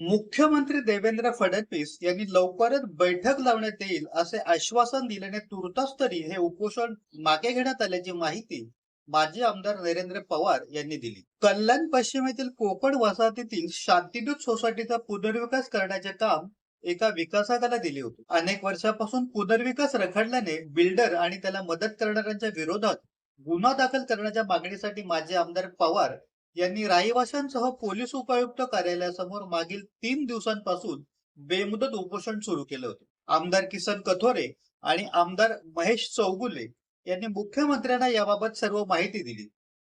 मुख्यमंत्री देवेंद्र फडणवीस यांनी लवकरच बैठक लावण्यात येईल असे आश्वासन दिल्याने तुर्तास तरी हे उपोषण मागे घेण्यात आल्याची माहिती माजी आमदार नरेंद्र पवार यांनी दिली. कल्याण पश्चिमेतील कोकण वसाहतीतील शांतीदूत सोसायटीचा पुनर्विकास करण्याचे काम एका विकासकाला दिले होते. अनेक वर्षापासून पुनर्विकास रखडल्याने बिल्डर आणि त्याला मदत करणाऱ्यांच्या विरोधात गुन्हा दाखल करण्याच्या मागणीसाठी माजी आमदार पवार यांनी रहिवाशांसह पोलीस उपायुक्त कार्यालयासमोर मागील तीन दिवसांपासून बेमुदत उपोषण सुरू केलं होतं. आमदार किसन कथोरे आणि आमदार महेश चौगुले यांनी मुख्यमंत्र्यांना याबाबत सर्व माहिती दिली.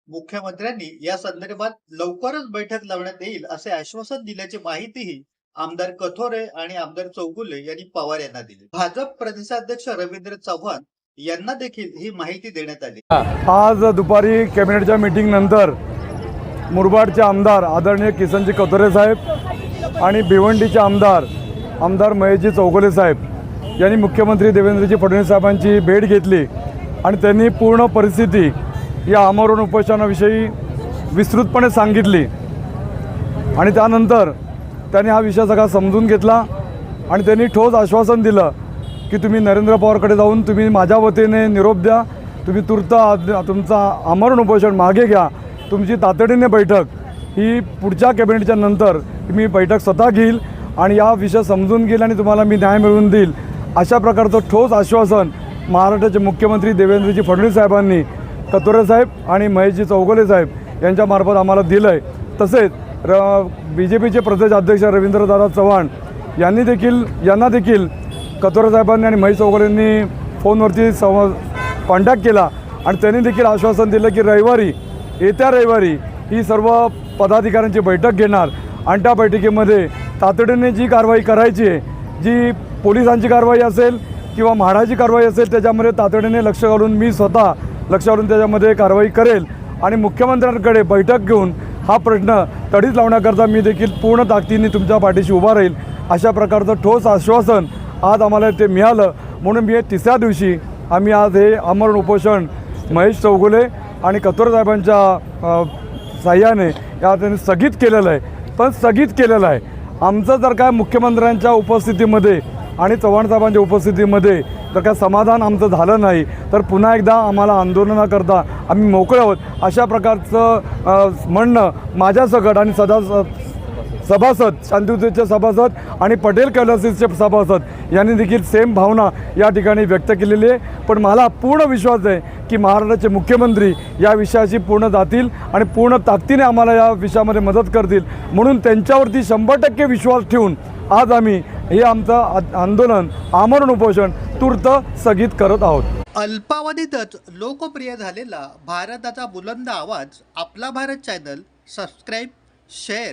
मुख्यमंत्र्यांनी या संदर्भात लवकरच बैठक लावण्यात येईल असे आश्वासन दिल्याची माहितीही आमदार कथोरे आणि आमदार चौगुले यांनी पवार यांना दिली. भाजप प्रदेशाध्यक्ष रवींद्र चव्हाण यांना देखील ही माहिती देण्यात आली. आज दुपारी कॅबिनेटच्या मीटिंग नंतर मुरबाडचे आमदार आदरणीय किसनजी कतोरे साहेब आणि भिवंडीचे आमदार आमदार महेशजी चौगुले साहेब यांनी मुख्यमंत्री देवेंद्रजी फडणवीस साहेबांची भेट घेतली आणि त्यांनी पूर्ण परिस्थिती या आमरण उपोषणाविषयी विस्तृतपणे सांगितली. आणि त्यानंतर त्यांनी हा विषय सगळा समजून घेतला आणि त्यांनी ठोस आश्वासन दिलं की तुम्ही नरेंद्र पवारकडे जाऊन तुम्ही माझ्या वतीने निरोप द्या तुम्ही तुर्त आद- तुमचा आमरण उपोषण मागे घ्या तुमची तातडीने बैठक ही पुढच्या कॅबिनेटच्या नंतर मी बैठक स्वतः घेईल आणि या विषय समजून घेईल आणि तुम्हाला मी न्याय मिळवून देईल. अशा प्रकारचं ठोस आश्वासन महाराष्ट्राचे मुख्यमंत्री देवेंद्रजी फडणवीस साहेबांनी कतोरे साहेब आणि महेशजी चौगुले साहेब यांच्यामार्फत आम्हाला दिलं आहे तसेच र बी जे पीचे प्रदेश अध्यक्ष रवींद्रदादा चव्हाण यांनी देखील यांना देखील कतोरे साहेबांनी आणि महेश चौगुलेंनी फोनवरती संवा कॉन्टॅक्ट केला आणि त्यांनी देखील आश्वासन दिलं की रविवारी येत्या रविवारी ही सर्व पदाधिकाऱ्यांची बैठक घेणार. आणि त्या बैठकीमध्ये तातडीने जी कारवाई करायची आहे जी पोलिसांची कारवाई असेल किंवा म्हाडाची कारवाई असेल त्याच्यामध्ये तातडीने लक्ष घालून मी स्वतः लक्ष घालून त्याच्यामध्ये कारवाई करेल. आणि मुख्यमंत्र्यांकडे बैठक घेऊन हा प्रश्न तडीच लावण्याकरता मी देखील पूर्ण ताकदीने तुमच्या पाठीशी उभा राहील. अशा प्रकारचं ठोस आश्वासन आज आम्हाला ते मिळालं. म्हणून मी तिसऱ्या दिवशी आम्ही आज हे अमरण उपोषण महेश चौगुले आणि कतोर साहेबांच्या साह्याने या त्यांनी स्थगित केलेलं आहे. पण स्थगित केलेलं आहे. आमचं जर काय मुख्यमंत्र्यांच्या उपस्थितीमध्ये आणि चव्हाणसाहेबांच्या उपस्थितीमध्ये जर काय समाधान आमचं झालं नाही तर पुन्हा एकदा आम्हाला आंदोलनाकरता आम्ही मोकळे आहोत. अशा प्रकारचं म्हणणं माझ्या सकट आणि सदा सभासद शांतियुतीचे सभासद आणि पटेल कैलासीचे सभासद यांनी देखील सेम भावना या ठिकाणी व्यक्त केलेली आहे. पण मला पूर्ण विश्वास आहे की महाराष्ट्राचे मुख्यमंत्री या विषयाशी पूर्ण जातील आणि पूर्ण ताकदीने आम्हाला या विषयामध्ये मदत करतील. म्हणून त्यांच्यावरती शंभर टक्के विश्वास ठेवून आज आम्ही हे आमचं आंदोलन आमरण उपोषण तूर्त स्थगित करत आहोत. अल्पावधीतच लोकप्रिय झालेला भारताचा बुलंद आवाज आपला Bharat channel subscribe share